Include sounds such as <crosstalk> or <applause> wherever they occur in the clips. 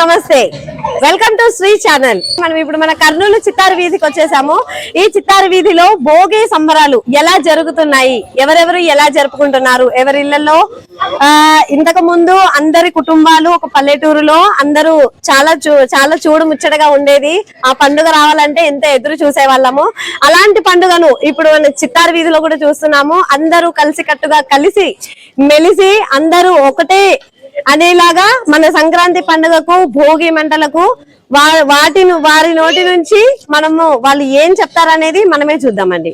నమస్తే. Welcome to Shri channel మనం ఇప్పుడు మన కర్నూలు చిత్తారు వీధికి వచ్చేసాము. ఈ చిత్తారు వీధిలో భోగి సంబరాలు ఎలా జరుగుతున్నాయి? ఎవరెవరు ఎలా జరుపుకుంటున్నారు? ఎవరి ఇళ్ళలో? ఆ ఇంతకు ముందు అందరి కుటుంబాలు ఒక పల్లెటూరులో అందరూ చాలా చాలా చూడు ముచ్చటగా ఉండేది. ఆ పండుగ రావాలంటే ఎంత ఎదురు చూసే వాళ్ళము అలాంటి పండుగను ఇప్పుడు మన చిత్తారు వీధిలో కూడా చూస్తున్నాము. అందరూ కలిసి కట్టుగా కలిసి మెలిసి అందరూ ఒకటే అనేలాగా మన సంక్రాంతి పండుగకు భోగి మంటలకు వాటిని వారి నోటి నుంచి మనము వాళ్ళు ఏం చెప్తారనేది మనమే చూద్దామండి.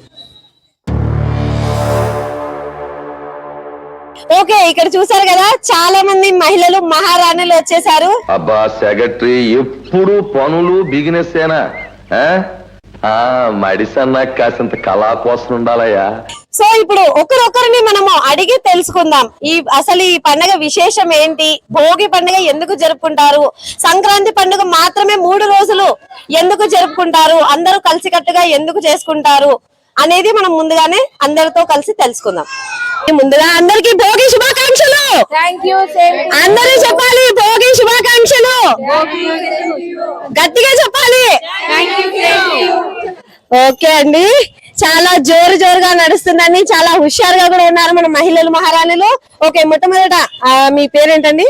ఓకే ఇక్కడ చూసారు కదా చాలా మంది మహిళలు మహారాణులు వచ్చేసారు అబ్బా సెక్రటరీ ఎప్పుడు పనులు బిగినెస్ ఏనా మడిసన్నా కాసింత కళా కోసం ఉండాలయ్యా. సో ఇప్పుడు ఒకరొకరిని మనము అడిగి తెలుసుకుందాం. ఈ అసలు ఈ పండుగ విశేషం ఏంటి? భోగి పండుగ ఎందుకు జరుపుకుంటారు? సంక్రాంతి పండుగ మాత్రమే మూడు రోజులు ఎందుకు జరుపుకుంటారు? అందరూ కలిసికట్టుగా ఎందుకు చేసుకుంటారు? అనేది మనం ముందుగానే అందరితో కలిసి తెలుసుకుందాం. ముందుగా అందరికి భోగి శుభాకాంక్షలు! అందరూ చెప్పాలి భోగి శుభాకాంక్షలు! గట్టిగా చెప్పాలి! ఓకే అండి. చాలా జోరు జోరుగా నడుస్తుందండి. చాలా హుషారుగా కూడా ఉన్నారు మన మహిళలు మహారాణులు. ఓకే మొట్టమొదట మీ పేరేంటండి?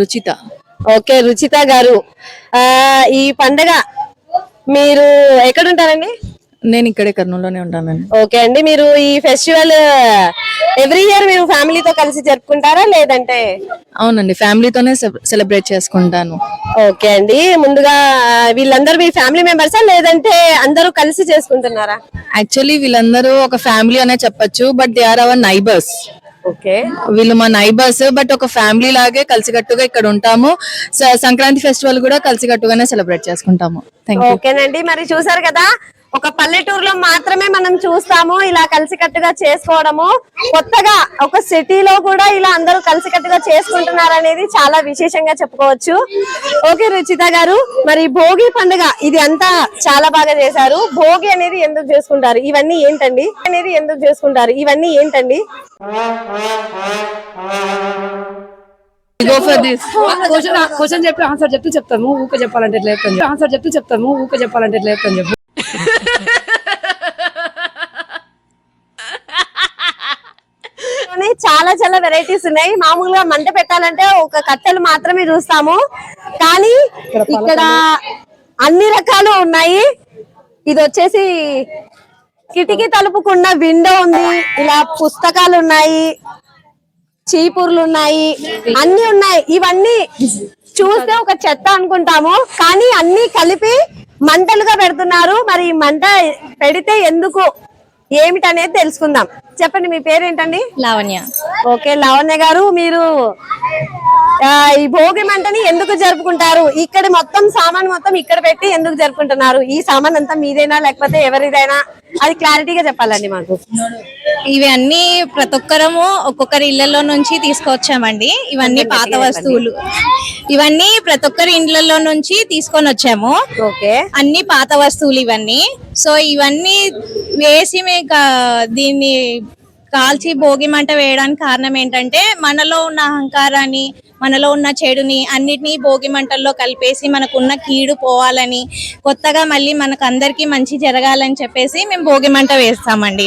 రుచిత. ఓకే రుచిత గారు. ఆ ఈ పండగ మీరు ఎక్కడ ఉంటారండి నేను ఇక్కడే కర్నూలులోనే ఉంటానండి. ఓకే అండి మీరు ఈ ఫెస్టివల్ ఎవ్రీ ఇయర్ మీరు ఫ్యామిలీతో కలిసి జరుపుకుంటారా లేదంటే? అవునండి ఫ్యామిలీతోనే సెలబ్రేట్ చేసుకుంటాను. ఓకే అండి ముందుగా వీళ్ళందరూ మీ ఫ్యామిలీ మెంబర్సా లేదంటే అందరూ కలిసి చేసుకుంటున్నారా? యాక్చువల్లీ వీళ్ళందరూ ఒక ఫ్యామిలీ అనే చెప్పొచ్చు but they are our neighbours. Okay. వీళ్ళు మా నైబర్స్ బట్ ఒక ఫ్యామిలీ లాగే కలిసికట్టుగా ఇక్కడ ఉంటాము. సంక్రాంతి ఫెస్టివల్ కూడా కలిసికట్టుగానే సెలబ్రేట్ చేసుకుంటాము. ఓకేనండి మరి చూసారు కదా ఒక పల్లెటూరులో మాత్రమే మనం చూస్తాము ఇలా కలిసికట్టుగా చేసుకోవడము. కొత్తగా ఒక సిటీలో కూడా ఇలా అందరూ కలిసికట్టుగా చేసుకుంటున్నారు అనేది చాలా విశేషంగా చెప్పుకోవచ్చు. ఓకే రుచిత గారు మరి భోగి పండుగ ఇది అంతా చాలా బాగా చేశారు. భోగి అనేది ఎందుకు చేసుకుంటారు? ఇవన్నీ ఏంటండి? అనేది ఎందుకు చేసుకుంటారు? ఇవన్నీ ఏంటండి? Go for this question question చెప్పి ఆన్సర్ చెప్తూ చెప్తాము ఊక చెప్పాలంటే ఎట్లా ఆన్సర్ చెప్తూ చెప్తాము ఊక చెప్పాలంటే ఎట్లా చెప్తాను చెప్పు లోనే చాలా చాలా వెరైటీస్ ఉన్నాయి. మామూలుగా మంట పెట్టాలంటే ఒక కట్టెలు మాత్రమే చూస్తాము. కానీ ఇక్కడ అన్ని రకాలు ఉన్నాయి. ఇది వచ్చేసి కిటికీ తలుపుకున్న విండో ఉంది. ఇలా పుస్తకాలు ఉన్నాయి. చీపుర్లు ఉన్నాయి. అన్ని ఉన్నాయి. ఇవన్నీ చూస్తే ఒక చెత్త అనుకుంటాము. కానీ అన్ని కలిపి మంటలుగా పెడుతున్నారు. మరి మంట పెడితే ఎందుకు? ఏమిటనేది తెలుసుకుందాం. చెప్పండి మీ పేరేంటండి? లావణ్య. ఓకే లావణ్య గారు మీరు ఈ భోగి మంటని ఎందుకు జరుపుకుంటారు? ఇక్కడ మొత్తం సామాన్ మొత్తం ఇక్కడ పెట్టి ఎందుకు జరుపుకుంటున్నారు? ఈ సామాన్ అంతా మీదేనా లేకపోతే ఎవరిదైనా? అది క్లారిటీగా చెప్పాలండి మాకు. ఇవి అన్ని ప్రతి ఒక్కరము ఒక్కొక్కరి ఇళ్ళలో నుంచి తీసుకొచ్చామండి. ఇవన్నీ పాత వస్తువులు. ఇవన్నీ ప్రతి ఒక్కరి ఇండ్లలో నుంచి తీసుకొని వచ్చాము. ఓకే. అన్ని పాత వస్తువులు ఇవన్నీ. సో ఇవన్నీ వేసి మేము దీన్ని కాల్చి భోగి మంట వేయడానికి కారణం ఏంటంటే మనలో ఉన్న అహంకారాన్ని మనలో ఉన్న చెడుని అన్నిటినీ భోగి మంటల్లో కలిపేసి మనకున్న కీడు పోవాలని కొత్తగా మళ్ళీ మనకు అందరికీ మంచి జరగాలని చెప్పేసి మేము భోగి మంట వేస్తామండి.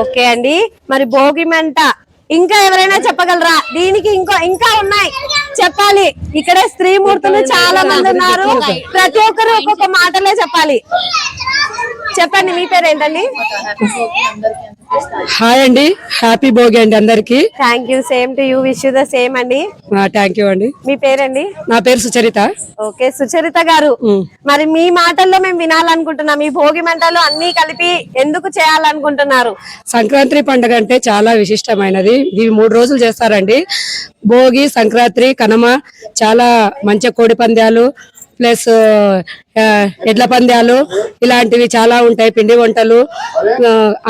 ఓకే అండి. మరి భోగి మంట ఇంకా ఎవరైనా చెప్పగలరా? దీనికి ఇంకో ఇంకా ఉన్నాయి. చెప్పాలి. ఇక్కడ స్త్రీమూర్తులు చాలా మంది ఉన్నారు. ప్రతి ఒక్కరు ఒక్కొక్క మాటలే చెప్పాలి. చెప్పండి మీ పేరు ఏంటండి? హాయ్ అండి. హ్యాపీ భోగి అండి అందరికి. Thank you same to you wish the same అండి. థ్యాంక్ యూ అండి. మీ పేరండి? నా పేరు సుచరిత. ఓకే సుచరిత గారు. మరి మీ మాటల్లో మేము వినాలనుకుంటున్నాం. ఈ భోగి మంటలు అన్ని కలిపి ఎందుకు చేయాలనుకుంటున్నారు? సంక్రాంతి పండుగ అంటే చాలా విశిష్టమైనది. ఇవి మూడు రోజులు చేస్తారండి. భోగి సంక్రాంతి కనుమ చాలా మంచి కోడి పందాలు ప్లస్ ఎడ్ల పందాలు ఇలాంటివి చాలా ఉంటాయి. పిండి వంటలు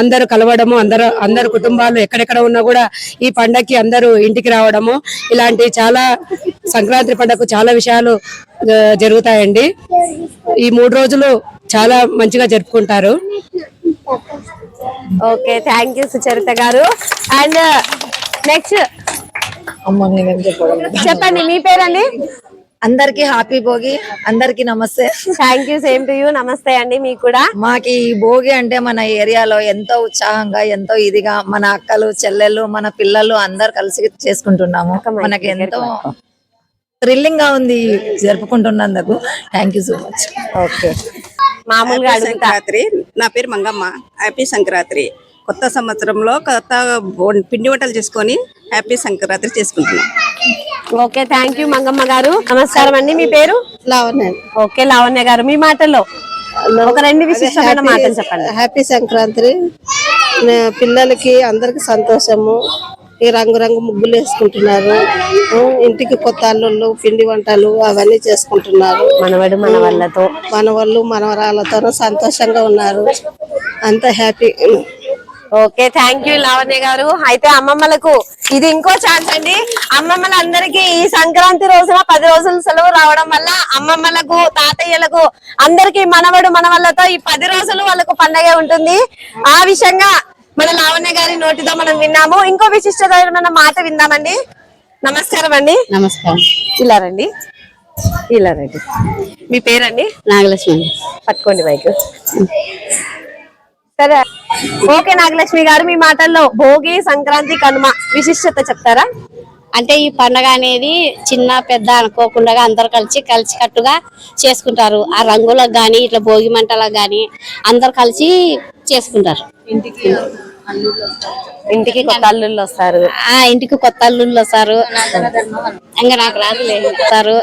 అందరూ కలవడము అందరు అందరు కుటుంబాలు ఎక్కడెక్కడ ఉన్నా కూడా ఈ పండగకి అందరూ ఇంటికి రావడము ఇలాంటి చాలా సంక్రాంతి పండగకు చాలా విషయాలు జరుగుతాయండి. ఈ మూడు రోజులు చాలా మంచిగా జరుపుకుంటారు. ఓకే థ్యాంక్ యూ సుచరిత గారు. అండ్ నెక్స్ట్ చెప్పండి మీ పేరండి? అందరికి హ్యాపీ భోగి అందరికి నమస్తే. Thank you same to you నమస్తే అండి మీకు కూడా. మాకి ఈ భోగి అంటే మన ఏరియాలో ఎంతో ఉత్సాహంగా ఎంతో ఇదిగా మన అక్కలు చెల్లెళ్ళు మన పిల్లలు అందరు కలిసి చేసుకుంటున్నాము. మనకి ఎంతో థ్రిల్లింగ్గా ఉంది జరుపుకుంటున్నందుకు. Thank you so much okay మామూలుగా సంక్రాంతి నా పేరు మంగమ్మ. హ్యాపీ సంక్రాంతి కొత్త సంవత్సరంలో కొత్త పిండి వంటలు చేసుకొని హ్యాపీ సంక్రాంతి చేసుకుంటున్నాం. ఓకే థ్యాంక్ యూ మంగమ్మ గారు. నమస్కారం అండి మీ పేరు? లావణ్య. ఓకే లావణ్య గారు మీ మాటల్లో ఒక రెండు విశిష్టమైన మాటలు చెప్పండి. హ్యాపీ సంక్రాంతి. పిల్లలకి అందరికి సంతోషము. ఈ రంగు రంగు ముగ్గులు వేసుకుంటున్నారు. ఇంటికి కొత్త అల్లుళ్ళు పిండి వంటలు అవన్నీ చేసుకుంటున్నారు. మనవడు మన వాళ్ళతో మనవాళ్ళు మనవరాలతో సంతోషంగా ఉన్నారు. అంత happy. Okay thank you Lavanya గారు. అయితే అమ్మమ్మలకు ఇది ఇంకో ఛాన్స్ అండి. అమ్మమ్మలందరికీ ఈ సంక్రాంతి రోజున పది రోజులు సెలవు రావడం వల్ల అమ్మమ్మలకు తాతయ్యలకు అందరికీ మనవడు మనవళ్ళతో ఈ పది రోజులు వాళ్ళకు పండగ ఉంటుంది. ఆ విషయంగా మన లావణ్య గారి నోటితో మనం విన్నాము. ఇంకో విశిష్టమైన మాట విందామండి? నమస్కారం అండి. నమస్కారం. ఇలా రండి. ఇలా రండి. మీ పేరండి? నాగలక్ష్మి పట్టుకోండి మైక్. సరే. ఓకే నాగలక్ష్మి గారు మీ మాటల్లో భోగి సంక్రాంతి కనుమ విశిష్టత చెప్తారా? అంటే ఈ పండగ అనేది చిన్న పెద్ద అనుకోకుండా అందరు కలిసి కలిసి కట్టుగా చేసుకుంటారు. ఆ రంగులకు గాని ఇట్లా భోగి మంటలకు గాని అందరు కలిసి చేసుకుంటారు. ఇంటికి కొత్త అల్లుళ్ళు వస్తారు. ఆ ఇంటికి కొత్త అల్లుళ్ళు వస్తారు. ఇంకా నాకు రాదులే వస్తారు.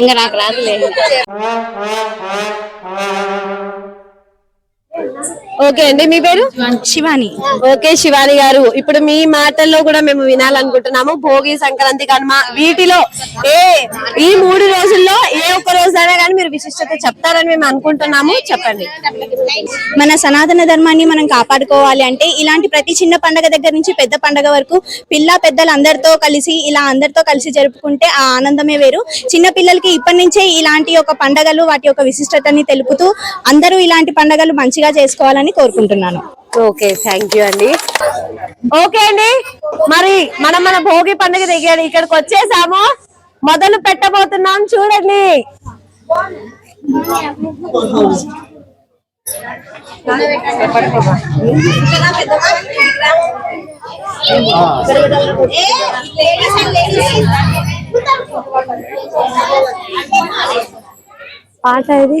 ఇంకా నాకు రాదులే <laughs> ఓకే అండి మీ పేరు? శివాని. ఓకే శివాని గారు. ఇప్పుడు మీ మాటల్లో కూడా మేము వినాలనుకుంటున్నాము. భోగి సంక్రాంతి కనుమ వీటిలో ఏ ఈ మూడు రోజుల్లో ఏ ఒక్క రోజైనా కానీ మీరు విశిష్టత చెప్తారని మేము అనుకుంటున్నాము. చెప్పండి. మన సనాతన ధర్మాన్ని మనం కాపాడుకోవాలి అంటే ఇలాంటి ప్రతి చిన్న పండగ దగ్గర నుంచి పెద్ద పండగ వరకు పిల్ల పెద్దలు అందరితో కలిసి ఇలా అందరితో కలిసి జరుపుకుంటే ఆ ఆనందమే వేరు. చిన్న పిల్లలకి ఇప్పటి నుంచే ఇలాంటి ఒక పండగలు వాటి యొక్క విశిష్టతని తెలుపుతూ అందరూ ఇలాంటి పండగలు మంచిగా చేసుకోవాలని కోరుకుంటున్నాను. ఓకే థ్యాంక్ యూ అండి. ఓకే అండి మరి మనం మన భోగి పండుగ దగ్గర ఇక్కడికి వచ్చేసాము. మొదలు పెట్టబోతున్నాం చూడండి. పాట ఇది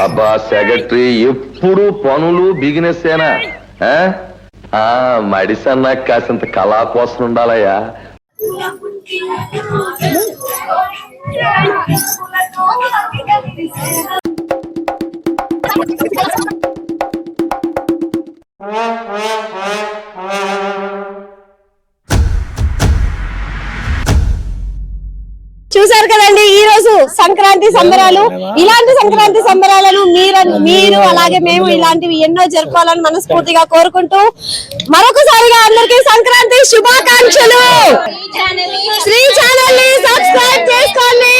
అబ్బా సెక్రటరీ ఎప్పుడు పనులు బిగినెస్ ఏనా? ఆ? ఆ మడిసన్నా కాసింత కళా కోసం ఉండాలయ్యా. చూసారు సంక్రాంతి సంబరాలు ఇలాంటి సంక్రాంతి సంబరాలను మీరు మీరు అలాగే మేము ఇలాంటివి ఎన్నో జరుపుకోవాలని మనస్ఫూర్తిగా కోరుకుంటూ మరొకసారిగా అందరికీ సంక్రాంతి శుభాకాంక్షలు. శ్రీ ఛానల్ని సబ్స్క్రైబ్ చేసుకోండి.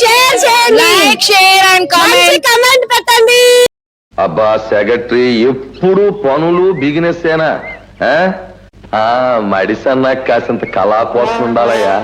షేర్ చేయండి. Like share and comment comment పెట్టండి. అబ్బా సెక్రటరీ ఎప్పుడు పనులు బిగినెస్ ఏనా ఆ? ఆ మడిసన్నా కాసింత కళా కోసం ఉండాలయ్యా.